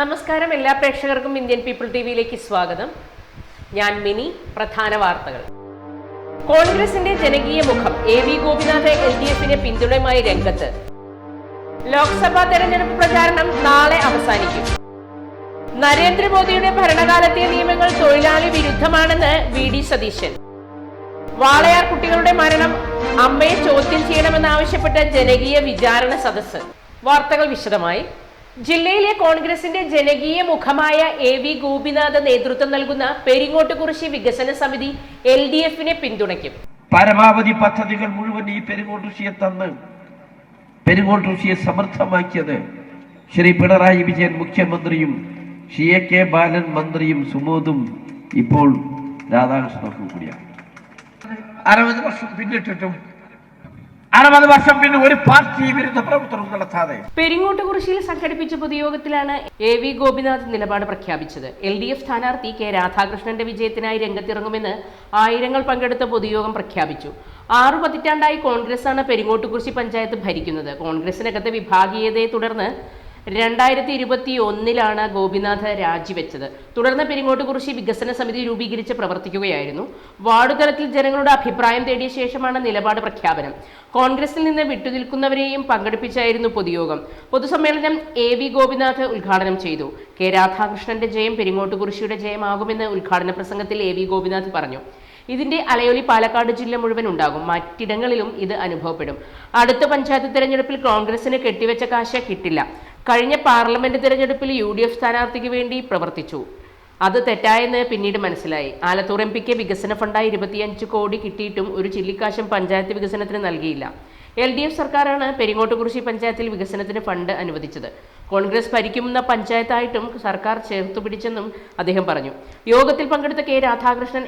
നമസ്കാരം എല്ലാ പ്രേക്ഷകർക്കും ഇന്ത്യൻ പീപ്പിൾ ടി വിയിലേക്ക് സ്വാഗതം. ഞാൻ മിനി പ്രധാന വാർത്തകൾ. കോൺഗ്രസിന്റെ ജനകീയ മുഖം A V Gopinath L D എഫിന് പിന്തുണയുമായി രംഗത്ത്. ലോക്സഭാ തെരഞ്ഞെടുപ്പ് പ്രചാരണം നാളെ അവസാനിക്കും. നരേന്ദ്രമോദിയുടെ ഭരണകാലത്തെ നിയമങ്ങൾ തൊഴിലാളി വിരുദ്ധമാണെന്ന് വി ഡി സതീശൻ. വാളയാർ കുട്ടികളുടെ മരണം അമ്മയെ ചോദ്യം ചെയ്യണമെന്നാവശ്യപ്പെട്ട ജനകീയ വിചാരണ സദസ്സ്. വാർത്തകൾ വിശദമായി. ജില്ലയിലെ കോൺഗ്രസിന്റെ ജനകീയ മുഖമായ എ വി ഗോപിനാഥ് നേതൃത്വം നൽകുന്ന പെരിങ്ങോട്ടുകുറിശി വികസന സമിതി എൽ ഡി എഫിനെ പിന്തുണയ്ക്കും. പരമാവധി പദ്ധതികൾ മുഴുവൻ ഈ പെരിങ്ങോട്ടുശിയെ തന്ന് പെരിങ്ങോട്ടുശിയെ സമർത്ഥമാക്കിയത് ശ്രീ പിണറായി വിജയൻ മുഖ്യമന്ത്രിയും ശ്രീ എ കെ ബാലൻ മന്ത്രിയും സുമോദും ഇപ്പോൾ രാധാകൃഷ്ണനും കൂടിയാണ്. അറുപത് വർഷം പിന്നിട്ടിട്ടും അറുപത് വർഷം പിന്നെ ഒരു പാർട്ടി വിരുദ്ധ പ്രവർത്തനം നടത്താതെ. പെരിങ്ങോട്ടുകുറിശിയിൽ സംഘടിപ്പിച്ച പൊതുയോഗത്തിലാണ് എ വി ഗോപിനാഥ് നിലപാട് പ്രഖ്യാപിച്ചത്. എൽ ഡി എഫ് സ്ഥാനാർത്ഥി കെ രാധാകൃഷ്ണന്റെ വിജയത്തിനായി രംഗത്തിറങ്ങുമെന്ന് ആയിരങ്ങൾ പങ്കെടുത്ത പൊതുയോഗം പ്രഖ്യാപിച്ചു. ആറു പതിറ്റാണ്ടായി കോൺഗ്രസാണ് പെരിങ്ങോട്ടുകുറിശി പഞ്ചായത്ത് ഭരിക്കുന്നത്. കോൺഗ്രസിനകത്തെ വിഭാഗീയതയെ തുടർന്ന് രണ്ടായിരത്തി ഇരുപത്തി ഒന്നിലാണ് ഗോപിനാഥ് രാജിവെച്ചത്. തുടർന്ന് പെരിങ്ങോട്ട് പെരിങ്ങോട്ടുകുറിശി വികസന സമിതി രൂപീകരിച്ച് പ്രവർത്തിക്കുകയായിരുന്നു. വാർഡ് തലത്തിൽ ജനങ്ങളുടെ അഭിപ്രായം തേടിയ ശേഷമാണ് നിലപാട് പ്രഖ്യാപനം. കോൺഗ്രസിൽ നിന്ന് വിട്ടുനിൽക്കുന്നവരെയും പങ്കെടുപ്പിച്ചായിരുന്നു പൊതുയോഗം. പൊതുസമ്മേളനം എ വി ഗോപിനാഥ് ഉദ്ഘാടനം ചെയ്തു. കെ രാധാകൃഷ്ണന്റെ ജയം പെരിങ്ങോട്ട് പെരിങ്ങോട്ടുകുറിശിയുടെ ജയമാകുമെന്ന് ഉദ്ഘാടന പ്രസംഗത്തിൽ എ വി ഗോപിനാഥ് പറഞ്ഞു. ഇതിന്റെ അലയൊലി പാലക്കാട് ജില്ല മുഴുവൻ ഉണ്ടാകും. മറ്റിടങ്ങളിലും ഇത് അനുഭവപ്പെടും. അടുത്ത പഞ്ചായത്ത് തെരഞ്ഞെടുപ്പിൽ കോൺഗ്രസിന് കെട്ടിവെച്ച കാശ കിട്ടില്ല. കഴിഞ്ഞ പാർലമെന്റ് തിരഞ്ഞെടുപ്പിൽ യു ഡി എഫ് സ്ഥാനാർത്ഥിക്ക് വേണ്ടി പ്രവർത്തിച്ചു. അത് തെറ്റായെന്ന് പിന്നീട് മനസ്സിലായി. ആലത്തൂർ എം പിക്ക് വികസന ഫണ്ടായി ഇരുപത്തിയഞ്ച് കോടി കിട്ടിയിട്ടും ഒരു ചില്ലിക്കാശം പഞ്ചായത്ത് വികസനത്തിന് നൽകിയില്ല. എൽ ഡി എഫ് സർക്കാരാണ് പെരിങ്ങോട്ടുകുറിശി പഞ്ചായത്തിൽ വികസനത്തിന് ഫണ്ട് അനുവദിച്ചത്. കോൺഗ്രസ് ഭരിക്കുന്ന പഞ്ചായത്തായിട്ടും സർക്കാർ ചേർത്തു പിടിച്ചെന്നും അദ്ദേഹം പറഞ്ഞു. യോഗത്തിൽ പങ്കെടുത്ത കെ രാധാകൃഷ്ണൻ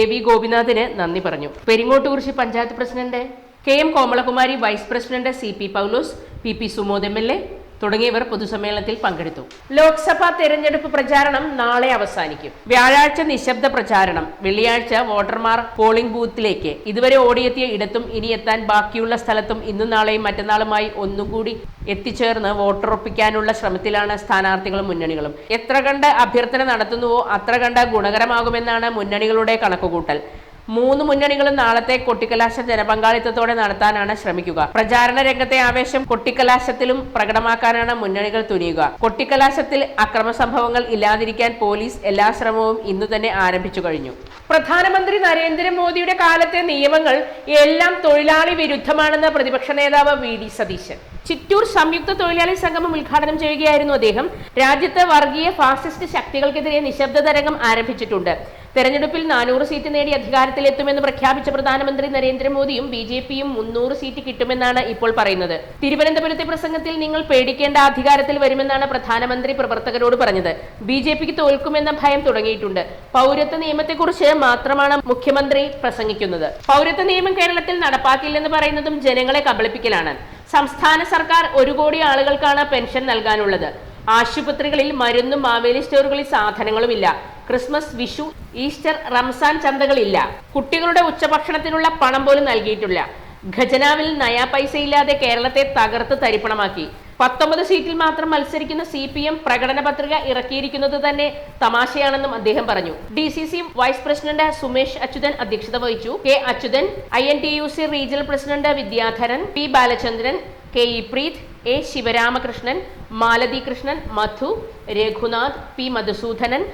എ വി ഗോപിനാഥിന് നന്ദി പറഞ്ഞു. Peringottukurissi panchayat president K M Komalakumari vice president C P Paulose P P Sumod M L A തുടങ്ങിയവർ പൊതുസമ്മേളനത്തിൽ പങ്കെടുത്തു. ലോക്സഭാ തെരഞ്ഞെടുപ്പ് പ്രചാരണം നാളെ അവസാനിക്കും. വ്യാഴാഴ്ച നിശബ്ദ പ്രചാരണം. വെള്ളിയാഴ്ച വോട്ടർമാർ പോളിംഗ് ബൂത്തിലേക്ക്. ഇതുവരെ ഓടിയെത്തിയ ഇടത്തും ഇനി എത്താൻ ബാക്കിയുള്ള സ്ഥലത്തും ഇന്നും നാളെയും മറ്റന്നാളുമായി ഒന്നുകൂടി എത്തിച്ചേർന്ന് വോട്ടുറപ്പിക്കാനുള്ള ശ്രമത്തിലാണ് സ്ഥാനാർത്ഥികളും മുന്നണികളും. എത്ര കണ്ട് അഭ്യർത്ഥന നടത്തുന്നുവോ അത്ര കണ്ട് ഗുണകരമാകുമെന്നാണ് മുന്നണികളുടെ കണക്കുകൂട്ടൽ. മൂന്ന് മുന്നണികളും നാളത്തെ കൊട്ടിക്കലാശ ജനപങ്കാളിത്തത്തോടെ നടത്താനാണ് ശ്രമിക്കുക. പ്രചാരണ രംഗത്തെ ആവേശം കൊട്ടിക്കലാശത്തിലും പ്രകടമാക്കാനാണ് മുന്നണികൾ തുനിയുക. കൊട്ടിക്കലാശത്തിൽ അക്രമ സംഭവങ്ങൾ ഇല്ലാതിരിക്കാൻ പോലീസ് എല്ലാ ശ്രമവും ഇന്നു തന്നെ ആരംഭിച്ചു കഴിഞ്ഞു. പ്രധാനമന്ത്രി നരേന്ദ്രമോദിയുടെ കാലത്തെ നിയമങ്ങൾ എല്ലാം തൊഴിലാളി വിരുദ്ധമാണെന്ന് പ്രതിപക്ഷ നേതാവ് വി. ഡി. സതീശൻ. ചിറ്റൂർ സംയുക്ത തൊഴിലാളി സംഗമം ഉദ്ഘാടനം ചെയ്യുകയായിരുന്നു അദ്ദേഹം. രാജ്യത്ത് വർഗീയ ഫാസിസ്റ്റ് ശക്തികൾക്കെതിരെ നിശബ്ദ തരംഗം ആരംഭിച്ചിട്ടുണ്ട്. തെരഞ്ഞെടുപ്പിൽ നാനൂറ് സീറ്റ് നേടി അധികാരത്തിലെത്തുമെന്ന് പ്രഖ്യാപിച്ച പ്രധാനമന്ത്രി നരേന്ദ്രമോദിയും ബി ജെ പിയും മുന്നൂറ് സീറ്റ് കിട്ടുമെന്നാണ് ഇപ്പോൾ പറയുന്നത്. തിരുവനന്തപുരത്തെ പ്രസംഗത്തിൽ നിങ്ങൾ പേടിക്കേണ്ട അധികാരത്തിൽ വരുമെന്നാണ് പ്രധാനമന്ത്രി പ്രവർത്തകരോട് പറഞ്ഞത്. ബി ജെ പിക്ക് തോൽക്കുമെന്ന ഭയം തുടങ്ങിയിട്ടുണ്ട്. പൗരത്വ നിയമത്തെക്കുറിച്ച് മാത്രമാണ് മുഖ്യമന്ത്രി പ്രസംഗിക്കുന്നത്. പൗരത്വ നിയമം കേരളത്തിൽ നടപ്പാക്കില്ലെന്ന് പറയുന്നതും ജനങ്ങളെ കബളിപ്പിക്കലാണ്. സംസ്ഥാന സർക്കാർ ഒരു കോടി ആളുകൾക്കാണ് പെൻഷൻ നൽകാനുള്ളത്. ആശുപത്രികളിൽ മരുന്നും മാവേലി സ്റ്റോറുകളിൽ സാധനങ്ങളുമില്ല. ക്രിസ്മസ് വിഷു ഈസ്റ്റർ റംസാൻ ചന്തകളില്ല. കുട്ടികളുടെ ഉച്ചഭക്ഷണത്തിനുള്ള പണം പോലും നൽകിയിട്ടില്ല. ഖജനാവിൽ നയാ പൈസ ഇല്ലാതെ കേരളത്തെ തകർത്ത് തരിപ്പണമാക്കി. പത്തൊമ്പത് സീറ്റിൽ മാത്രം മത്സരിക്കുന്ന സി പി എം പ്രകടന പത്രിക ഇറക്കിയിരിക്കുന്നത് തന്നെ തമാശയാണെന്നും അദ്ദേഹം പറഞ്ഞു. D C C vice president Sumesh Achuthan അധ്യക്ഷത വഹിച്ചു. K Achuthan I N T U C regional president Vidyadharan P Balachandran K E Preeth A Sivaramakrishnan Malathi Krishnan Madhu Raghunath P Madhusoodanan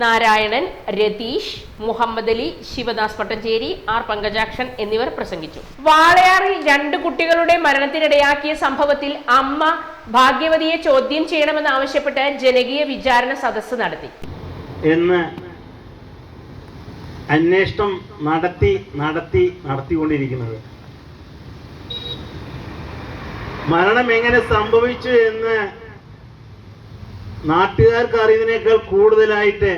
Narayanan Ratheesh Muhammad Ali Sivadas Pattancheri R Pankajakshan എന്നിവർ പ്രസംഗിച്ചു. വാളയാറിൽ രണ്ട് കുട്ടികളുടെ മരണത്തിനിടയാക്കിയ സംഭവത്തിൽ അമ്മ ഭാഗ്യവതിയെ ചോദ്യം ചെയ്യണമെന്നാവശ്യപ്പെട്ട് ജനകീയ വിചാരണ സദസ്സ് നടത്തി. എന്ന് അന്വേഷണം നടത്തി നടത്തി നടത്തിക്കൊണ്ടിരിക്കുന്നത്. മരണം എങ്ങനെ സംഭവിച്ചു എന്ന് നാട്ടുകാർക്ക് അറിയുന്നതിനേക്കാൾ കൂടുതലായിട്ട്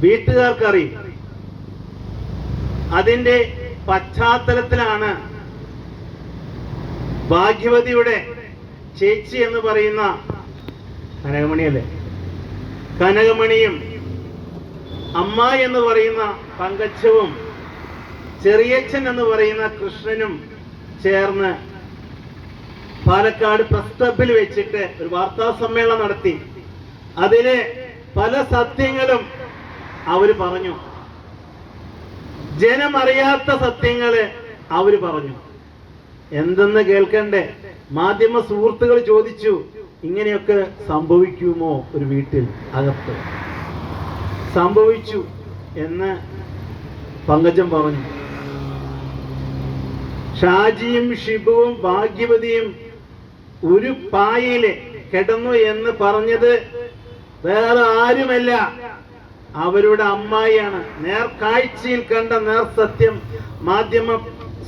വീട്ടുകാർക്ക് അറിയും അതിന്റെ പശ്ചാത്തലത്തിലാണ് ഭാഗ്യവതിയുടെ ചേച്ചി എന്ന് പറയുന്ന കനകമണിയല്ലേ? കനകമണിയും അമ്മ എന്ന് പറയുന്ന പങ്കച്ചവും ചെറിയച്ഛൻ എന്ന് പറയുന്ന കൃഷ്ണനും ചേർന്ന് പാലക്കാട് പ്രസ് ക്ലബിൽ വെച്ചിട്ട് ഒരു വാർത്താ സമ്മേളനം നടത്തി. അതിൽ പല സത്യങ്ങളും അവർ പറഞ്ഞു. ജനമറിയാത്ത സത്യങ്ങൾ അവർ പറഞ്ഞു. എന്തെന്ന് കേൾക്കണ്ടേ? മാധ്യമ സുഹൃത്തുക്കൾ ചോദിച്ചു ഇങ്ങനെയൊക്കെ സംഭവിക്കുമോ ഒരു വീട്ടിൽ അകത്ത്? സംഭവിച്ചു എന്ന് പങ്കജം പറഞ്ഞു. ഷാജിയും ഷിബുവും ഭാഗ്യവതിയും ഒരു പായയിൽ കിടന്നു എന്ന് പറഞ്ഞത് വേറെ ആരുമല്ല. അവരുടെ അമ്മായിയാണ്. നേർക്കാഴ്ചയിൽ കണ്ട നേർ സത്യം മാധ്യമ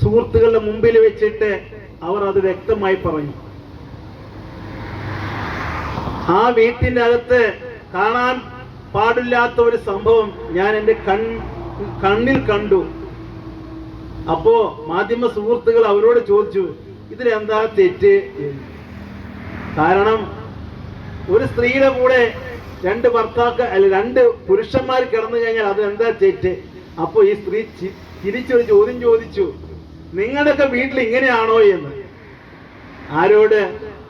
സുഹൃത്തുക്കളുടെ മുമ്പിൽ വെച്ചിട്ട് അവർ അത് വ്യക്തമായി പറഞ്ഞു. ആ വീട്ടിന്റെ അകത്ത് കാണാൻ പാടില്ലാത്ത ഒരു സംഭവം ഞാൻ എന്റെ കൺ കണ്ണിൽ കണ്ടു. അപ്പോ മാധ്യമ സുഹൃത്തുക്കൾ അവരോട് ചോദിച്ചു ഇതിലെന്താ തെറ്റ്. കാരണം ഒരു സ്ത്രീയുടെ കൂടെ രണ്ട് ഭർത്താക്ക അല്ല രണ്ട് പുരുഷന്മാർ കിടന്നു കഴിഞ്ഞാൽ അത് എന്താ തെറ്റ്? അപ്പൊ ഈ സ്ത്രീ തിരിച്ചൊരു ചോദ്യം ചോദിച്ചു നിങ്ങളുടെയൊക്കെ വീട്ടിൽ ഇങ്ങനെയാണോ എന്ന്? ആരോട്?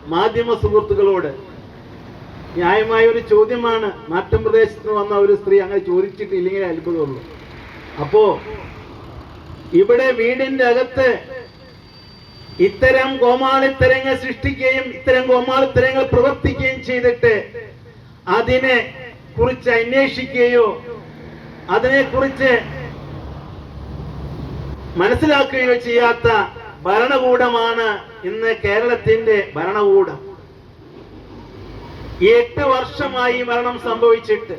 മാധ്യമ സുഹൃത്തുക്കളോട്. ന്യായമായ ഒരു ചോദ്യമാണ്. നാട്ടിൻ പ്രദേശത്ത് വന്ന ഒരു സ്ത്രീ അങ്ങനെ ചോദിച്ചിട്ടില്ലെങ്കിൽ അത്ഭുതമുള്ളൂ. അപ്പോ ഇവിടെ വീടിന്റെ അകത്ത് ഇത്തരം കോമാളിത്തരങ്ങൾ സൃഷ്ടിക്കുകയും ഇത്തരം കോമാളിത്തരങ്ങൾ പ്രവർത്തിക്കുകയും ചെയ്തിട്ട് അതിനെ കുറിച്ച് അന്വേഷിക്കുകയോ അതിനെ കുറിച്ച് മനസ്സിലാക്കുകയോ ചെയ്യാത്ത ഭരണകൂടമാണ് ഇന്ന് കേരളത്തിന്റെ ഭരണകൂടം. എട്ട് വർഷമായി മരണം സംഭവിച്ചിട്ട്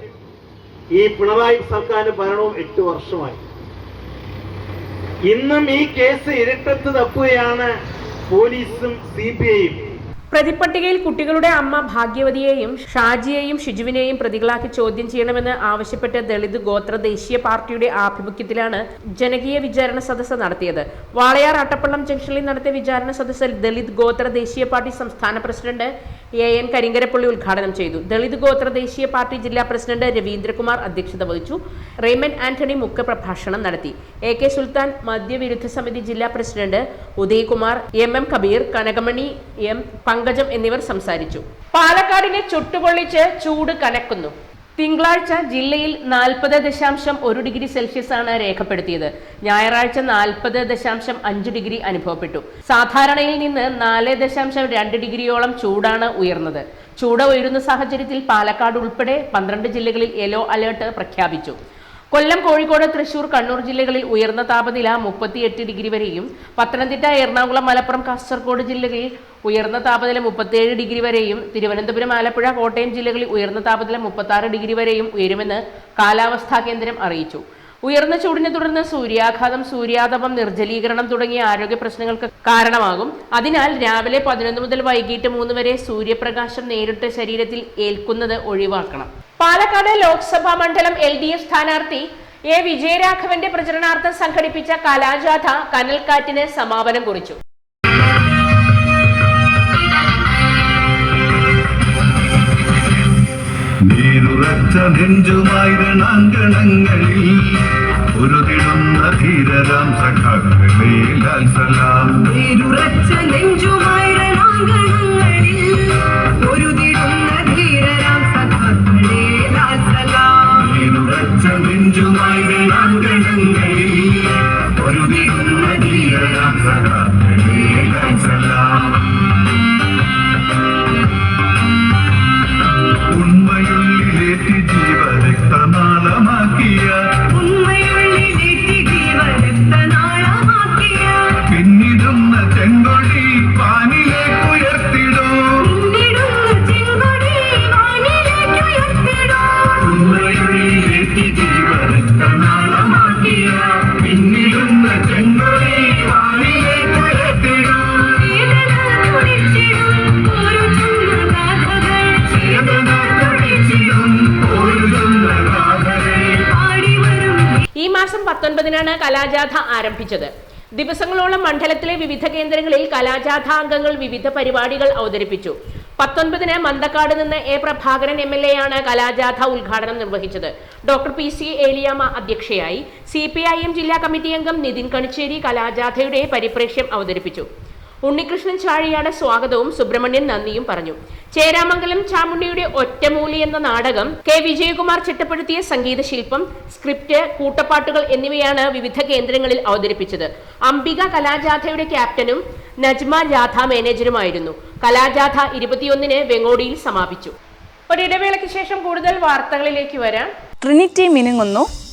ഈ പിണറായി സർക്കാരിന്റെ ഭരണവും എട്ട് വർഷമായി. ഇന്നും ഈ കേസ് ഇരട്ടത്ത് തപ്പുകയാണ് പോലീസും സി ബി ഐയും. പ്രതിപ്പട്ടികയിൽ കുട്ടികളുടെ അമ്മ ഭാഗ്യവതിയെയും ഷാജിയെയും ഷിജുവിനെയും പ്രതികളാക്കി ചോദ്യം ചെയ്യണമെന്ന് ആവശ്യപ്പെട്ട് ദളിത് ഗോത്ര ദേശീയ പാർട്ടിയുടെ ആഭിമുഖ്യത്തിലാണ് ജനകീയ വിചാരണ സദസ്സ് നടത്തിയത്. വാളയാർ അട്ടപ്പള്ളം ജംഗ്ഷനിൽ നടത്തിയ വിചാരണ സദസ്സിൽ ദളിത് ഗോത്ര ദേശീയ പാർട്ടി സംസ്ഥാന പ്രസിഡന്റ് എ എൻ കരിങ്കരപ്പള്ളി ഉദ്ഘാടനം ചെയ്തു. ദളിത് ഗോത്ര ദേശീയ പാർട്ടി ജില്ലാ പ്രസിഡന്റ് രവീന്ദ്രകുമാർ അധ്യക്ഷത വഹിച്ചു. റെയ്മൻ ആന്റണി മുഖ്യപ്രഭാഷണം നടത്തി. എ കെ സുൽത്താൻ മദ്യവിരുദ്ധ സമിതി ജില്ലാ president Udayakumar M M Kabeer Kanakamani M Pankajam എന്നിവർ സംസാരിച്ചു. പാലക്കാടിനെ ചുട്ടുപൊള്ളിച്ച് ചൂട് കനക്കുന്നു. തിങ്കളാഴ്ച ജില്ലയിൽ നാൽപ്പത് ദശാംശം ഒരു ഡിഗ്രി സെൽഷ്യസ് ആണ് രേഖപ്പെടുത്തിയത്. ഞായറാഴ്ച നാൽപ്പത് ദശാംശം അഞ്ച് ഡിഗ്രി അനുഭവപ്പെട്ടു. സാധാരണയിൽ നിന്ന് നാല് ദശാംശം രണ്ട് ഡിഗ്രിയോളം ചൂടാണ് ഉയർന്നത്. ചൂട് ഉയരുന്ന സാഹചര്യത്തിൽ പാലക്കാട് ഉൾപ്പെടെ പന്ത്രണ്ട് ജില്ലകളിൽ യെല്ലോ അലേർട്ട് പ്രഖ്യാപിച്ചു. കൊല്ലം കോഴിക്കോട് തൃശൂർ കണ്ണൂർ ജില്ലകളിൽ ഉയർന്ന താപനില മുപ്പത്തിയെട്ട് ഡിഗ്രി വരെയും പത്തനംതിട്ട എറണാകുളം മലപ്പുറം കാസർഗോഡ് ജില്ലകളിൽ ഉയർന്ന താപനില മുപ്പത്തിയേഴ് ഡിഗ്രി വരെയും തിരുവനന്തപുരം ആലപ്പുഴ കോട്ടയം ജില്ലകളിൽ ഉയർന്ന താപനില മുപ്പത്തി ഡിഗ്രി വരെയും ഉയരുമെന്ന് കാലാവസ്ഥാ കേന്ദ്രം അറിയിച്ചു ഉയർന്ന ചൂടിനെ തുടർന്ന് സൂര്യാഘാതം സൂര്യാതപം നിർജലീകരണം തുടങ്ങിയ ആരോഗ്യ പ്രശ്നങ്ങൾക്ക് കാരണമാകും. അതിനാൽ രാവിലെ പതിനൊന്ന് മുതൽ വൈകിട്ട് മൂന്ന് വരെ സൂര്യപ്രകാശം നേരിട്ട് ശരീരത്തിൽ ഏൽക്കുന്നത് ഒഴിവാക്കണം. പാലക്കാട് ലോക്സഭാ മണ്ഡലം എൽ ഡി എഫ് സ്ഥാനാർത്ഥി എ വിജയരാഘവന്റെ പ്രചരണാർത്ഥം സംഘടിപ്പിച്ച കലാജാഥ കനൽക്കാറ്റിന് സമാപനം കുറിച്ചു. നീരുറച്ച നെഞ്ചുമായിരണാങ്കണങ്ങളിൽ ഒരു ഉരുതിടുന്ന ധീരരാം സഖാക്കളേ ലാൽ സലാം വേരുറച്ച നെഞ്ചുമായിരണാങ്കണങ്ങളിൽ ഒരു പൊരുതിടുന്ന ധീരരാം സഖാക്കളേ ലാൽ സലാം. ഒരു നെഞ്ചുമായി രണാങ്കണങ്ങളിൽ ഉരുതിടുന്ന ധീരരാം സഖാക്കളേ കലാജാഥ ആരംഭിച്ചത്. ദിവസങ്ങളോളം മണ്ഡലത്തിലെ വിവിധ കേന്ദ്രങ്ങളിൽ കലാജാഥ അംഗങ്ങൾ വിവിധ പരിപാടികൾ അവതരിപ്പിച്ചു. പത്തൊൻപതിന് മന്തക്കാട് നിന്ന് A Prabhakaran M L A ആണ് കലാജാഥ ഉദ്ഘാടനം നിർവഹിച്ചത്. ഡോക്ടർ പി സി ഏലിയാമ അധ്യക്ഷയായി. സി പി ഐ എം ജില്ലാ കമ്മിറ്റി അംഗം നിതിൻ കണിച്ചേരി കലാജാഥയുടെ പരിപ്രേക്ഷ്യം അവതരിപ്പിച്ചു. ഉണ്ണികൃഷ്ണൻ ചാഴിയാട് സ്വാഗതവും സുബ്രഹ്മണ്യൻ നന്ദിയും പറഞ്ഞു. ചേരാമംഗലം ചാമുണ്ഡിയുടെ ഒറ്റമൂലി എന്ന നാടകം കെ വിജയകുമാർ ചിട്ടപ്പെടുത്തിയ സംഗീത ശില്പം സ്ക്രിപ്റ്റ് കൂട്ടപ്പാട്ടുകൾ എന്നിവയാണ് വിവിധ കേന്ദ്രങ്ങളിൽ അവതരിപ്പിച്ചത്. അംബിക കലാജാഥയുടെ ക്യാപ്റ്റനും നജ്മ ജാഥ മാനേജറുമായിരുന്നു കലാജാഥ ഇരുപത്തിയൊന്നിന് വെങ്ങോടിയിൽ സമാപിച്ചു. ഒരിടവേളയ്ക്ക് ശേഷം കൂടുതൽ വാർത്തകളിലേക്ക് വരാം. ട്രിനിറ്റി മിനുങ്ങുന്നു.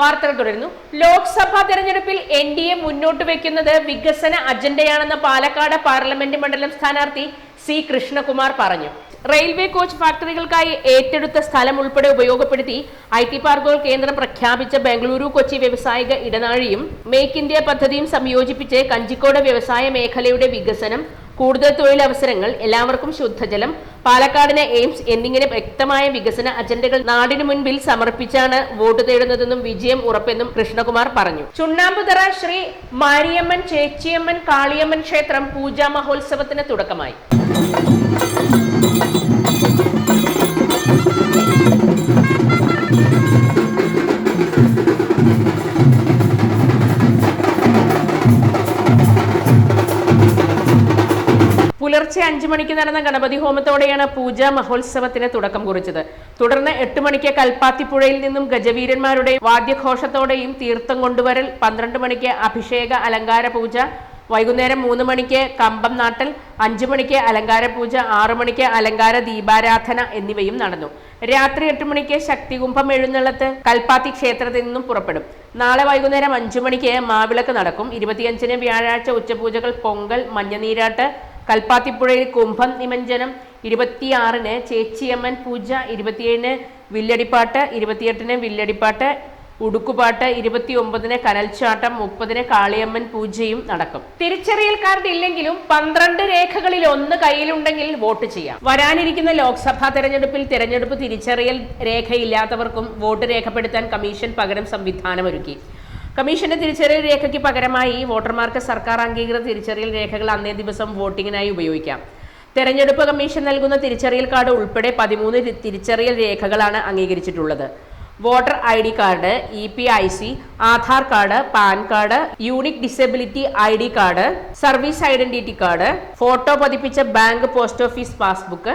വാർത്തകൾ തുടരുന്നു. ലോക്സഭാ തെരഞ്ഞെടുപ്പിൽ എൻ ഡി എ മുന്നോട്ട് വെക്കുന്നത് വികസന അജണ്ടയാണെന്ന് പാലക്കാട് പാർലമെന്റ് മണ്ഡലം സ്ഥാനാർത്ഥി സി കൃഷ്ണകുമാർ പറഞ്ഞു. റെയിൽവേ കോച്ച് ഫാക്ടറികൾക്കായി ഏറ്റെടുത്ത സ്ഥലം ഉൾപ്പെടെ ഉപയോഗപ്പെടുത്തി ഐ ടി പാർക്കുകൾ കേന്ദ്രം പ്രഖ്യാപിച്ച ബംഗളൂരു കൊച്ചി വ്യവസായിക ഇടനാഴിയും മേക്ക് ഇന്ത്യ പദ്ധതിയും സംയോജിപ്പിച്ച് കഞ്ചിക്കോട് വ്യവസായ മേഖലയുടെ വികസനം കൂടുതൽ തൊഴിലവസരങ്ങൾ എല്ലാവർക്കും ശുദ്ധജലം പാലക്കാടിനെ എയിംസ് എന്നിങ്ങനെ വ്യക്തമായ വികസന അജണ്ടകൾ നാടിനു മുൻപിൽ സമർപ്പിച്ചാണ് വോട്ട് തേടുന്നതെന്നും വിജയം ഉറപ്പെന്നും കൃഷ്ണകുമാർ പറഞ്ഞു. ചുണ്ണാമ്പുതറ ശ്രീ മാരിയമ്മൻ ചേച്ചിയമ്മൻ കാളിയമ്മൻ ക്ഷേത്രം പൂജാ മഹോത്സവത്തിന് തുടക്കമായി. പുലർച്ചെ അഞ്ചു മണിക്ക് നടന്ന ഗണപതി ഹോമത്തോടെയാണ് പൂജാ മഹോത്സവത്തിന് തുടക്കം കുറിച്ചത്. തുടർന്ന് എട്ട് മണിക്ക് കൽപ്പാത്തിപ്പുഴയിൽ നിന്നും ഗജവീരന്മാരുടെ വാദ്യഘോഷത്തോടെയും തീർത്ഥം കൊണ്ടുവരൽ പന്ത്രണ്ട് മണിക്ക് അഭിഷേക അലങ്കാര പൂജ വൈകുന്നേരം മൂന്ന് മണിക്ക് കമ്പം നാട്ടൽ അഞ്ചു മണിക്ക് അലങ്കാര പൂജ ആറു മണിക്ക് അലങ്കാര ദീപാരാധന എന്നിവയും നടന്നു. രാത്രി എട്ട് മണിക്ക് ശക്തികുംഭം എഴുന്നള്ളത്ത് കൽപ്പാത്തി ക്ഷേത്രത്തിൽ നിന്നും പുറപ്പെടും. നാളെ വൈകുന്നേരം അഞ്ചു മണിക്ക് മാവിളക്ക് നടക്കും. ഇരുപത്തിയഞ്ചിന് വ്യാഴാഴ്ച ഉച്ചപൂജകൾ പൊങ്കൽ മഞ്ഞനീരാട്ട് കൽപ്പാത്തിപ്പുഴയിൽ കുംഭം നിമഞ്ജനം ഇരുപത്തിയാറിന് ചേച്ചിയമ്മൻ പൂജ ഇരുപത്തിയേഴിന് വില്ലടിപ്പാട്ട് ഇരുപത്തിയെട്ടിന് വില്ലടിപ്പാട്ട് ഉടുക്കുപാട്ട് ഇരുപത്തി ഒമ്പതിന് കനൽച്ചാട്ടം മുപ്പതിന് കാളിയമ്മൻ പൂജയും നടക്കും. തിരിച്ചറിയൽ കാർഡ് ഇല്ലെങ്കിലും പന്ത്രണ്ട് രേഖകളിൽ ഒന്ന് കയ്യിലുണ്ടെങ്കിൽ വോട്ട് ചെയ്യാം. വരാനിരിക്കുന്ന ലോക്സഭാ തെരഞ്ഞെടുപ്പിൽ തെരഞ്ഞെടുപ്പ് തിരിച്ചറിയൽ രേഖയില്ലാത്തവർക്കും വോട്ട് രേഖപ്പെടുത്താൻ കമ്മീഷൻ പകരം സംവിധാനമൊരുക്കി. കമ്മീഷന്റെ തിരിച്ചറിയൽ രേഖയ്ക്ക് പകരമായി വോട്ടർമാർക്ക് സർക്കാർ അംഗീകൃത തിരിച്ചറിയൽ രേഖകൾ അന്നേ ദിവസം വോട്ടിങ്ങിനായി ഉപയോഗിക്കാം. തെരഞ്ഞെടുപ്പ് കമ്മീഷൻ നൽകുന്ന തിരിച്ചറിയൽ കാർഡ് ഉൾപ്പെടെ പതിമൂന്ന് തിരിച്ചറിയൽ രേഖകളാണ് അംഗീകരിച്ചിട്ടുള്ളത്. Voter I D card E P I C Aadhaar card PAN card unique disability I D card service identity card photo പതിപ്പിച്ച ബാങ്ക് പോസ്റ്റ് ഓഫീസ് പാസ്ബുക്ക്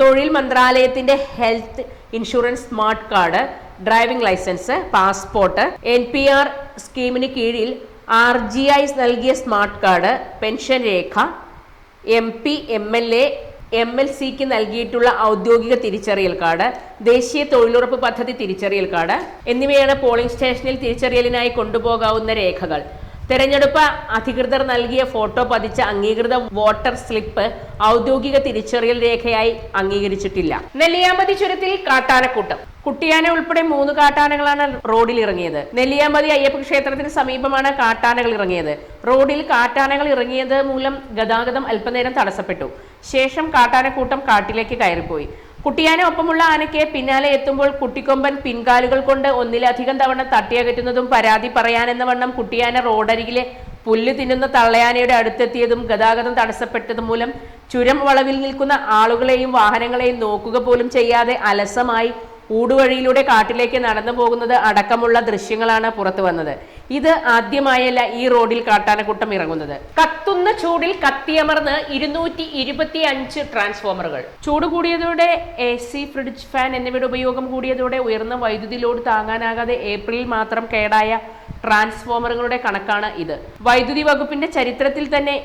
തൊഴിൽ മന്ത്രാലയത്തിന്റെ health insurance smart card driving licence passport N P R സ്കീമിന് കീഴിൽ R G I നൽകിയ smart card pension Rekha M P M L A M L സിക്ക് നൽകിയിട്ടുള്ള ഔദ്യോഗിക തിരിച്ചറിയൽ card ദേശീയ തൊഴിലുറപ്പ് പദ്ധതി തിരിച്ചറിയൽ കാർഡ് എന്നിവയാണ് പോളിംഗ് സ്റ്റേഷനിൽ തിരിച്ചറിയലിനായി കൊണ്ടുപോകാവുന്ന രേഖകൾ. തെരഞ്ഞെടുപ്പ് അധികൃതർ നൽകിയ ഫോട്ടോ പതിച്ച അംഗീകൃത വോട്ടർ സ്ലിപ്പ് ഔദ്യോഗിക തിരിച്ചറിയൽ രേഖയായി അംഗീകരിച്ചിട്ടില്ല. നെല്ലിയാമ്പതി ചുരത്തിൽ കാട്ടാനക്കൂട്ടം. കുട്ടിയാന ഉൾപ്പെടെ മൂന്ന് കാട്ടാനകളാണ് റോഡിൽ ഇറങ്ങിയത്. നെല്ലിയാമ്പതി അയ്യപ്പ ക്ഷേത്രത്തിന് സമീപമാണ് കാട്ടാനകൾ ഇറങ്ങിയത്. റോഡിൽ കാട്ടാനകൾ ഇറങ്ങിയത് മൂലം ഗതാഗതം അല്പനേരം തടസ്സപ്പെട്ടു. ശേഷം കാട്ടാനക്കൂട്ടം കാട്ടിലേക്ക് കയറിപ്പോയി. കുട്ടിയാന ഒപ്പമുള്ള ആനയ്ക്ക് പിന്നാലെ എത്തുമ്പോൾ കുട്ടിക്കൊമ്പൻ പിൻകാലുകൾ കൊണ്ട് ഒന്നിലധികം തവണ തട്ടിയകറ്റുന്നതും പരാതി പറയാനെന്ന വണ്ണം കുട്ടിയാന റോഡരികിലെ പുല്ല് തിന്നുന്ന തള്ളയാനയുടെ അടുത്തെത്തിയതും ഗതാഗതം തടസ്സപ്പെട്ടതും മൂലം ചുരം വളവിൽ നിൽക്കുന്ന ആളുകളെയും വാഹനങ്ങളെയും നോക്കുക പോലും ചെയ്യാതെ അലസമായി ഊടുവഴിയിലൂടെ കാട്ടിലേക്ക് നടന്നു പോകുന്നത് അടക്കമുള്ള ദൃശ്യങ്ങളാണ് പുറത്തു വന്നത്. ഇത് ആദ്യമായല്ല ഈ റോഡിൽ കാട്ടാനക്കൂട്ടം ഇറങ്ങുന്നത്. കത്തുന്ന ചൂടിൽ കത്തിയമർന്ന് ഇരുന്നൂറ്റി ഇരുപത്തി അഞ്ച് ട്രാൻസ്ഫോമറുകൾ. ചൂട് കൂടിയതോടെ എ സി ഫ്രിഡ്ജ് ഫാൻ എന്നിവയുടെ ഉപയോഗം കൂടിയതോടെ ഉയർന്ന വൈദ്യുതി ലോഡ് താങ്ങാനാകാതെ ഏപ്രിൽ മാത്രം കേടായ ട്രാൻസ്ഫോമറുകളുടെ കണക്കാണ് ഇത്. വൈദ്യുതി വകുപ്പിന്റെ ചരിത്രത്തിൽ തന്നെ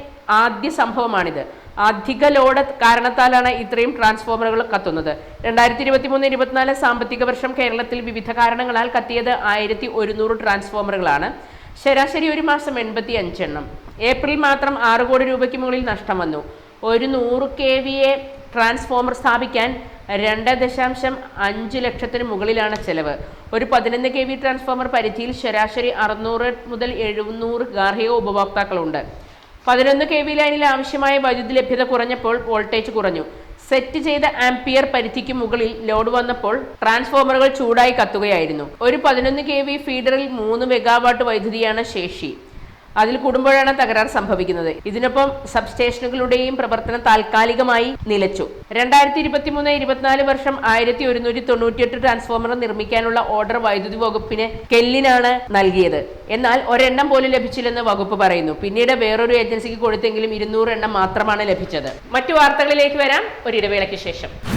ആദ്യ സംഭവമാണിത്. അധിക ലോഡ് കാരണത്താലാണ് ഇത്രയും ട്രാൻസ്ഫോമറുകൾ കത്തുന്നത്. രണ്ടായിരത്തി ഇരുപത്തി മൂന്ന് ഇരുപത്തിനാല് സാമ്പത്തിക വർഷം കേരളത്തിൽ വിവിധ കാരണങ്ങളാൽ കത്തിയത് ആയിരത്തി ഒരുന്നൂറ് ട്രാൻസ്ഫോമറുകളാണ്. ശരാശരി ഒരു മാസം എൺപത്തി അഞ്ചെണ്ണം ഏപ്രിൽ മാത്രം ആറ് കോടി രൂപയ്ക്ക് മുകളിൽ നഷ്ടം വന്നു. ഒരു നൂറ് കെ വി എ ട്രാൻസ്ഫോമർ സ്ഥാപിക്കാൻ രണ്ട് ദശാംശം അഞ്ച് ലക്ഷത്തിന് മുകളിലാണ് ചെലവ്. ഒരു പതിനൊന്ന് കെ വി ട്രാൻസ്ഫോമർ പരിധിയിൽ ശരാശരി അറുന്നൂറ് മുതൽ എഴുന്നൂറ് ഗാർഹിക ഉപഭോക്താക്കളുണ്ട്. പതിനൊന്ന് കെ വി ലൈനിൽ ആവശ്യമായ വൈദ്യുതി ലഭ്യത കുറഞ്ഞപ്പോൾ വോൾട്ടേജ് കുറഞ്ഞു. സെറ്റ് ചെയ്ത ആംപിയർ പരിധിക്ക് മുകളിൽ ലോഡ് വന്നപ്പോൾ ട്രാൻസ്ഫോമറുകൾ ചൂടായി കത്തുകയായിരുന്നു. ഒരു പതിനൊന്ന് കെ വി ഫീഡറിൽ മൂന്ന് മെഗാവാട്ട് വൈദ്യുതിയാണ് ശേഷി. അതിൽ കൂടുമ്പോഴാണ് തകരാർ സംഭവിക്കുന്നത്. ഇതിനൊപ്പം സബ്സ്റ്റേഷനുകളുടെയും പ്രവർത്തനം താൽക്കാലികമായി നിലച്ചു. രണ്ടായിരത്തി ഇരുപത്തി മൂന്ന് ഇരുപത്തിനാല് വർഷം ആയിരത്തി ഒരുന്നൂറ്റി തൊണ്ണൂറ്റിയെട്ട് ട്രാൻസ്ഫോമർ നിർമ്മിക്കാനുള്ള ഓർഡർ വൈദ്യുതി വകുപ്പിന് കെല്ലിനാണ് നൽകിയത്. എന്നാൽ ഒരെണ്ണം പോലും ലഭിച്ചില്ലെന്ന് വകുപ്പ് പറയുന്നു. പിന്നീട് വേറൊരു ഏജൻസിക്ക് കൊടുത്തെങ്കിലും ഇരുന്നൂറ് എണ്ണം മാത്രമാണ് ലഭിച്ചത്. മറ്റു വാർത്തകളിലേക്ക് വരാം. ഒരിടവേളയ്ക്ക് ശേഷം.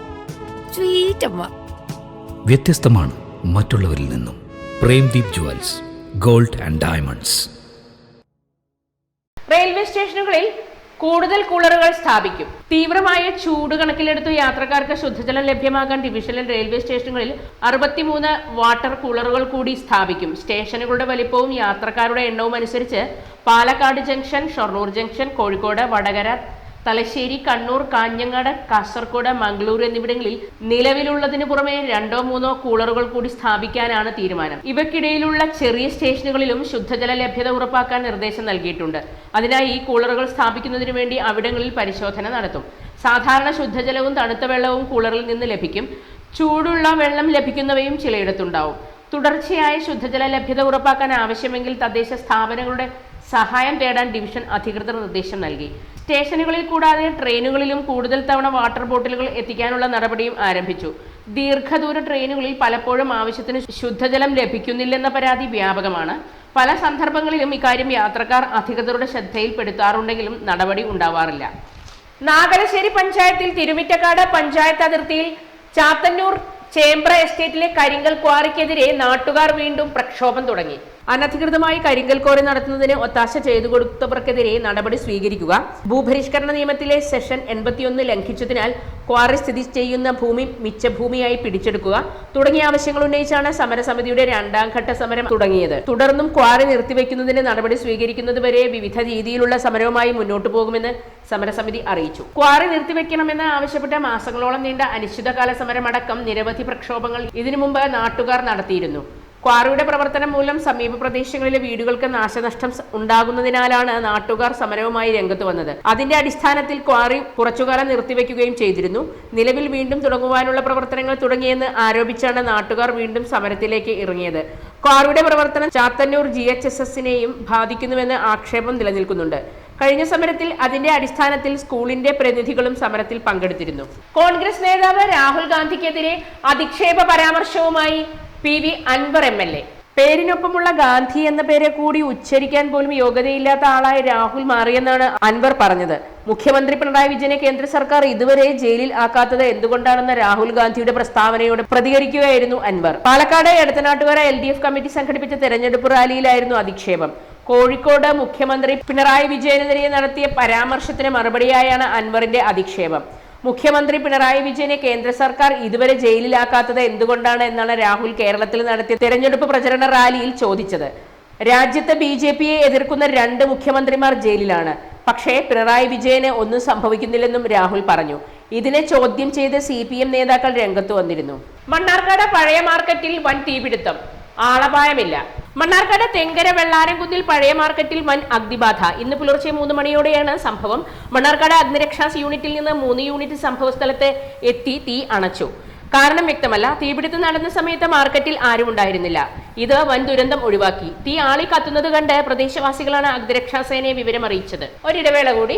സ്വീറ്റ് അമ്മ വ്യത്യസ്തമാണ് മറ്റുള്ളവരിൽ നിന്നും. Premdeep jewels gold and diamonds. Railway സ്റ്റേഷനുകളിൽ കൂടുതൽ കൂളറുകൾ സ്ഥാപിക്കും. തീവ്രമായ ചൂട് കണക്കിലെടുത്ത് യാത്രക്കാർക്ക് ശുദ്ധജലം ലഭ്യമാക്കാൻ ഡിവിഷണൽ റെയിൽവേ സ്റ്റേഷനുകളിൽ അറുപത്തിമൂന്ന് വാട്ടർ കൂളറുകൾ കൂടി സ്ഥാപിക്കും. സ്റ്റേഷനുകളുടെ വലിപ്പവും യാത്രക്കാരുടെ എണ്ണവും അനുസരിച്ച് പാലക്കാട് ജംഗ്ഷൻ ഷൊർണൂർ ജംഗ്ഷൻ കോഴിക്കോട് വടകര തലശ്ശേരി കണ്ണൂർ കാഞ്ഞങ്ങാട് കാസർകോട് മംഗളൂർ എന്നിവിടങ്ങളിൽ നിലവിലുള്ളതിനു പുറമെ രണ്ടോ മൂന്നോ കൂളറുകൾ കൂടി സ്ഥാപിക്കാനാണ് തീരുമാനം. ഇവക്കിടയിലുള്ള ചെറിയ സ്റ്റേഷനുകളിലും ശുദ്ധജല ലഭ്യത ഉറപ്പാക്കാൻ നിർദ്ദേശം നൽകിയിട്ടുണ്ട്. അതിനായി ഈ കൂളറുകൾ സ്ഥാപിക്കുന്നതിനു വേണ്ടി അവിടങ്ങളിൽ പരിശോധന നടത്തും. സാധാരണ ശുദ്ധജലവും തണുത്ത വെള്ളവും കൂളറിൽ നിന്ന് ലഭിക്കും. ചൂടുള്ള വെള്ളം ലഭിക്കുന്നവയും ചിലയിടത്തുണ്ടാവും. തുടർച്ചയായ ശുദ്ധജല ലഭ്യത ഉറപ്പാക്കാൻ ആവശ്യമെങ്കിൽ തദ്ദേശ സ്ഥാപനങ്ങളുടെ സഹായം തേടാൻ ഡിവിഷൻ അധികൃതർ നിർദ്ദേശം നൽകി. സ്റ്റേഷനുകളിൽ കൂടാതെ ട്രെയിനുകളിലും കൂടുതൽ തവണ വാട്ടർ ബോട്ടിലുകൾ എത്തിക്കാനുള്ള നടപടിയും ആരംഭിച്ചു. ദീർഘദൂര ട്രെയിനുകളിൽ പലപ്പോഴും ആവശ്യത്തിന് ശുദ്ധജലം ലഭിക്കുന്നില്ലെന്ന പരാതി വ്യാപകമാണ്. പല സന്ദർഭങ്ങളിലും ഇക്കാര്യം യാത്രക്കാർ അധികൃതരുടെ ശ്രദ്ധയിൽപ്പെടുത്താറുണ്ടെങ്കിലും നടപടി ഉണ്ടാവാറില്ല. നാഗലശ്ശേരി പഞ്ചായത്തിൽ തിരുമിറ്റക്കാട് പഞ്ചായത്ത് അതിർത്തിയിൽ ചാത്തന്നൂർ ചേംബ്ര എസ്റ്റേറ്റിലെ കരിങ്കൽ ക്വാറിക്കെതിരെ നാട്ടുകാർ വീണ്ടും പ്രക്ഷോഭം തുടങ്ങി. അനധികൃതമായി കരിങ്കൽ കോറി നടത്തുന്നതിന് ഒത്താശ ചെയ്തു കൊടുത്തവർക്കെതിരെ നടപടി സ്വീകരിക്കുക. ഭൂപരിഷ്കരണ നിയമത്തിലെ സെഷൻ എൺപത്തിയൊന്ന് ലംഘിച്ചതിനാൽ ക്വാറി സ്ഥിതി ചെയ്യുന്ന ഭൂമി മിച്ചഭൂമിയായി പിടിച്ചെടുക്കുക തുടങ്ങിയ ആവശ്യങ്ങൾ ഉന്നയിച്ചാണ് സമരസമിതിയുടെ രണ്ടാം ഘട്ട സമരം തുടങ്ങിയത്. തുടർന്നും ക്വാറി നിർത്തിവെക്കുന്നതിന് നടപടി സ്വീകരിക്കുന്നതുവരെ വിവിധ രീതിയിലുള്ള സമരവുമായി മുന്നോട്ടു പോകുമെന്ന് സമരസമിതി അറിയിച്ചു. ക്വാറി നിർത്തിവെക്കണമെന്ന് ആവശ്യപ്പെട്ട മാസങ്ങളോളം നീണ്ട അനിശ്ചിതകാല സമരമടക്കം നിരവധി പ്രക്ഷോഭങ്ങൾ ഇതിനു മുമ്പ് നാട്ടുകാർ നടത്തിയിരുന്നു. ക്വാറിയുടെ പ്രവർത്തനം മൂലം സമീപ പ്രദേശങ്ങളിലെ വീടുകൾക്ക് നാശനഷ്ടം ഉണ്ടാകുന്നതിനാലാണ് നാട്ടുകാർ സമരവുമായി രംഗത്ത് വന്നത്. അതിന്റെ അടിസ്ഥാനത്തിൽ ക്വാറി കുറച്ചുകാലം നിർത്തിവെക്കുകയും ചെയ്തിരുന്നു. നിലവിൽ വീണ്ടും തുടങ്ങുവാനുള്ള പ്രവർത്തനങ്ങൾ തുടങ്ങിയെന്ന് ആരോപിച്ചാണ് നാട്ടുകാർ വീണ്ടും സമരത്തിലേക്ക് ഇറങ്ങിയത്. ക്വാറിയുടെ പ്രവർത്തനം ചാത്തന്നൂർ ജി എച്ച് എസ് എസിനെയും ബാധിക്കുന്നുവെന്ന് ആക്ഷേപം നിലനിൽക്കുന്നുണ്ട്. കഴിഞ്ഞ സമരത്തിൽ അതിന്റെ അടിസ്ഥാനത്തിൽ സ്കൂളിന്റെ പ്രതിനിധികളും സമരത്തിൽ പങ്കെടുത്തിരുന്നു. കോൺഗ്രസ് നേതാവ് രാഹുൽ ഗാന്ധിക്കെതിരെ അധിക്ഷേപ പരാമർശവുമായി P V Anvar M L A. പേരിനൊപ്പമുള്ള Gandhi എന്ന പേരെ കൂടി ഉച്ചരിക്കാൻ പോലും യോഗ്യതയില്ലാത്ത ആളായ രാഹുൽ മാറിയെന്നാണ് അൻവർ പറഞ്ഞത്. മുഖ്യമന്ത്രി പിണറായി വിജയനെ കേന്ദ്ര സർക്കാർ ഇതുവരെ ജയിലിൽ ആക്കാത്തത് എന്തുകൊണ്ടാണെന്ന രാഹുൽ ഗാന്ധിയുടെ പ്രസ്താവനയോട് പ്രതികരിക്കുകയായിരുന്നു Anvar. Palakkad Edathanattukara L D F committee സംഘടിപ്പിച്ച തെരഞ്ഞെടുപ്പ് റാലിയിലായിരുന്നു അധിക്ഷേപം. കോഴിക്കോട് മുഖ്യമന്ത്രി പിണറായി വിജയനെതിരെ നടത്തിയ പരാമർശത്തിന് മറുപടിയായാണ് അൻവറിന്റെ അധിക്ഷേപം. മുഖ്യമന്ത്രി പിണറായി വിജയനെ കേന്ദ്ര സർക്കാർ ഇതുവരെ ജയിലിലാക്കാത്തത് എന്തുകൊണ്ടാണ് എന്നാണ് രാഹുൽ കേരളത്തിൽ നടത്തിയ തെരഞ്ഞെടുപ്പ് പ്രചരണ റാലിയിൽ ചോദിച്ചത്. രാജ്യത്തെ ബി ജെ പിയെ എതിർക്കുന്ന രണ്ട് മുഖ്യമന്ത്രിമാർ ജയിലിലാണ്. പക്ഷേ പിണറായി വിജയന് ഒന്നും സംഭവിക്കുന്നില്ലെന്നും രാഹുൽ പറഞ്ഞു. ഇതിനെ ചോദ്യം ചെയ്ത് സി നേതാക്കൾ രംഗത്ത് വന്നിരുന്നു. മണ്ണാർക്കാട് പഴയ മാർക്കറ്റിൽ വൻ തീപിടുത്തം. ആളപായമില്ല. മണ്ണാർക്കാട് തെങ്കര വെള്ളാരംകുന്നിൽ പഴയ മാർക്കറ്റിൽ വൻ അഗ്നിബാധ. ഇന്ന് പുലർച്ചെ മൂന്ന് മണിയോടെയാണ് സംഭവം. മണ്ണാർക്കാട് അഗ്നിരക്ഷാ യൂണിറ്റിൽ നിന്ന് മൂന്ന് യൂണിറ്റ് സംഭവ സ്ഥലത്ത് എത്തി തീ അണച്ചു. കാരണം വ്യക്തമല്ല തീപിടുത്തം നടന്ന സമയത്ത് മാർക്കറ്റിൽ ആരും ഉണ്ടായിരുന്നില്ല. ഇത് വൻ ദുരന്തം ഒഴിവാക്കി. തീ ആളി കത്തുന്നത് കണ്ട് പ്രദേശവാസികളാണ് അഗ്നിരക്ഷാ സേനയെ വിവരം അറിയിച്ചത് ഒരിടവേള കൂടി.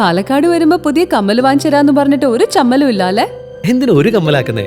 പാലക്കാട് വരുമ്പോ പുതിയ കമ്മൽ വാങ്ങിച്ചു പറഞ്ഞിട്ട് ഒരു ചമ്മലും ഇല്ല അല്ലേ എന്തിനു ഒരു കമ്മലാക്കുന്നേ?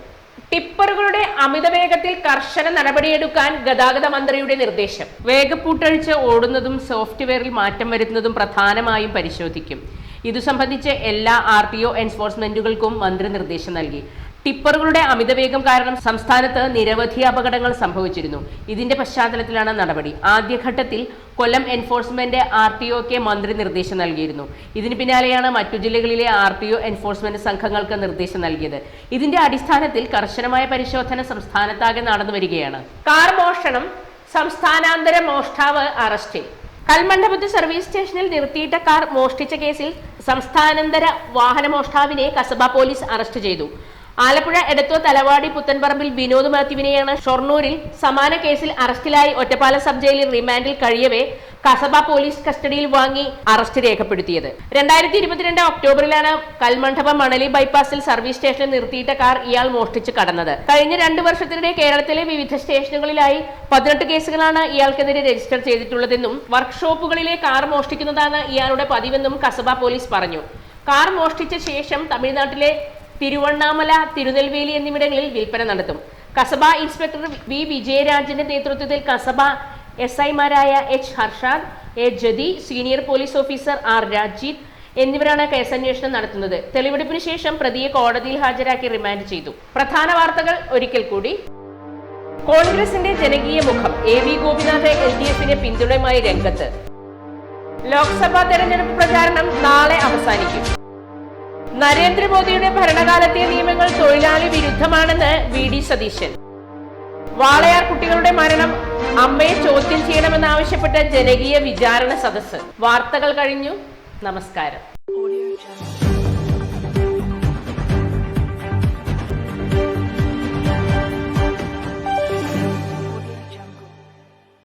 ടിപ്പറുകളുടെ അമിത വേഗത്തിൽ കർശന നടപടിയെടുക്കാൻ ഗതാഗത മന്ത്രിയുടെ നിർദ്ദേശം. വേഗപ്പൂട്ടഴിച്ച് ഓടുന്നതും സോഫ്റ്റ്വെയറിൽ മാറ്റം വരുത്തുന്നതും പ്രധാനമായും പരിശോധിക്കും. ഇതു സംബന്ധിച്ച് എല്ലാ ആർ ടി ഒ എൻഫോഴ്സ്മെന്റുകൾക്കും മന്ത്രി നിർദ്ദേശം നൽകി. ടിപ്പറുകളുടെ അമിതവേഗം കാരണം സംസ്ഥാനത്ത് നിരവധി അപകടങ്ങൾ സംഭവിച്ചിരുന്നു. ഇതിന്റെ പശ്ചാത്തലത്തിലാണ് നടപടി. ആദ്യഘട്ടത്തിൽ കൊല്ലം എൻഫോഴ്സ്മെന്റ് ആർ ടി ഒക്ക് മന്ത്രി നിർദ്ദേശം നൽകിയിരുന്നു. ഇതിന് പിന്നാലെയാണ് മറ്റു ജില്ലകളിലെ ആർ ടി ഒ എൻഫോഴ്സ്മെന്റ് സംഘങ്ങൾക്ക് നിർദ്ദേശം നൽകിയത്. ഇതിന്റെ അടിസ്ഥാനത്തിൽ കർശനമായ പരിശോധന സംസ്ഥാനത്താകെ നടന്നു വരികയാണ്. കാർ മോഷണം സംസ്ഥാനാന്തര മോഷ്ടാവ് അറസ്റ്റ്. കൽമണ്ഡപത്ത് സർവീസ് സ്റ്റേഷനിൽ നിർത്തിയിട്ട കാർ മോഷ്ടിച്ച കേസിൽ സംസ്ഥാനാന്തര വാഹന മോഷ്ടാവിനെ കസബ പോലീസ് അറസ്റ്റ് ചെയ്തു. ആലപ്പുഴ എടത്വ തലവാടി പുത്തൻപറമ്പിൽ വിനോദ് മാത്യുവിനെയാണ് ഷൊർണൂരിൽ സമാന കേസിൽ അറസ്റ്റിലായി ഒറ്റപ്പാല സബ് ജയിലിൽ റിമാൻഡിൽ കഴിയവേ കസബ പോലീസ് കസ്റ്റഡിയിൽ വാങ്ങി അറസ്റ്റ് രേഖപ്പെടുത്തിയത്. രണ്ടായിരത്തി ഇരുപത്തിരണ്ട് ഒക്ടോബറിലാണ് കൽമണ്ഡപം മണലി ബൈപ്പാസിൽ സർവീസ് സ്റ്റേഷനിൽ നിർത്തിയിട്ട കാർ ഇയാൾ മോഷ്ടിച്ച് കടന്നത്. കഴിഞ്ഞ രണ്ടു വർഷത്തിനിടെ കേരളത്തിലെ വിവിധ സ്റ്റേഷനുകളിലായി പതിനെട്ട് കേസുകളാണ് ഇയാൾക്കെതിരെ രജിസ്റ്റർ ചെയ്തിട്ടുള്ളതെന്നും വർക്ക്ഷോപ്പുകളിലെ കാർ മോഷ്ടിക്കുന്നതാണ് ഇയാളുടെ പതിവെന്നും കസബ പോലീസ് പറഞ്ഞു. കാർ മോഷ്ടിച്ച ശേഷം തമിഴ്നാട്ടിലെ തിരുവണ്ണാമല തിരുനെൽവേലി എന്നിവിടങ്ങളിൽ വിൽപ്പന നടത്തും. കസബ ഇൻസ്പെക്ടർ വി വിജയരാജന്റെ നേതൃത്വത്തിൽ കസബ എസ് ഐമാരായ H Harshad A Jathi senior police officer R Rajeeth എന്നിവരാണ് കേസന്വേഷണം നടത്തുന്നത്. തെളിവെടുപ്പിന് ശേഷം പ്രതിയെ കോടതിയിൽ ഹാജരാക്കി റിമാൻഡ് ചെയ്തു. പ്രധാന വാർത്തകൾ ഒരിക്കൽ കൂടി. കോൺഗ്രസിന്റെ ജനകീയ മുഖം A V Gopinath L D എഫിന് പിന്തുണയുമായി രംഗത്ത്. ലോക്സഭാ തെരഞ്ഞെടുപ്പ് പ്രചാരണം നാളെ അവസാനിക്കും. നരേന്ദ്രമോദിയുടെ ഭരണകാലത്തെ നിയമങ്ങൾ തൊഴിലാളി വിരുദ്ധമാണെന്ന് വി ഡി സതീശൻ. വാളയാർ കുട്ടികളുടെ മരണം അമ്മയെ ചോദ്യം ചെയ്യണമെന്നാവശ്യപ്പെട്ട ജനകീയ വിചാരണ സദസ്സ്. വാർത്തകൾ കഴിഞ്ഞു. നമസ്കാരം.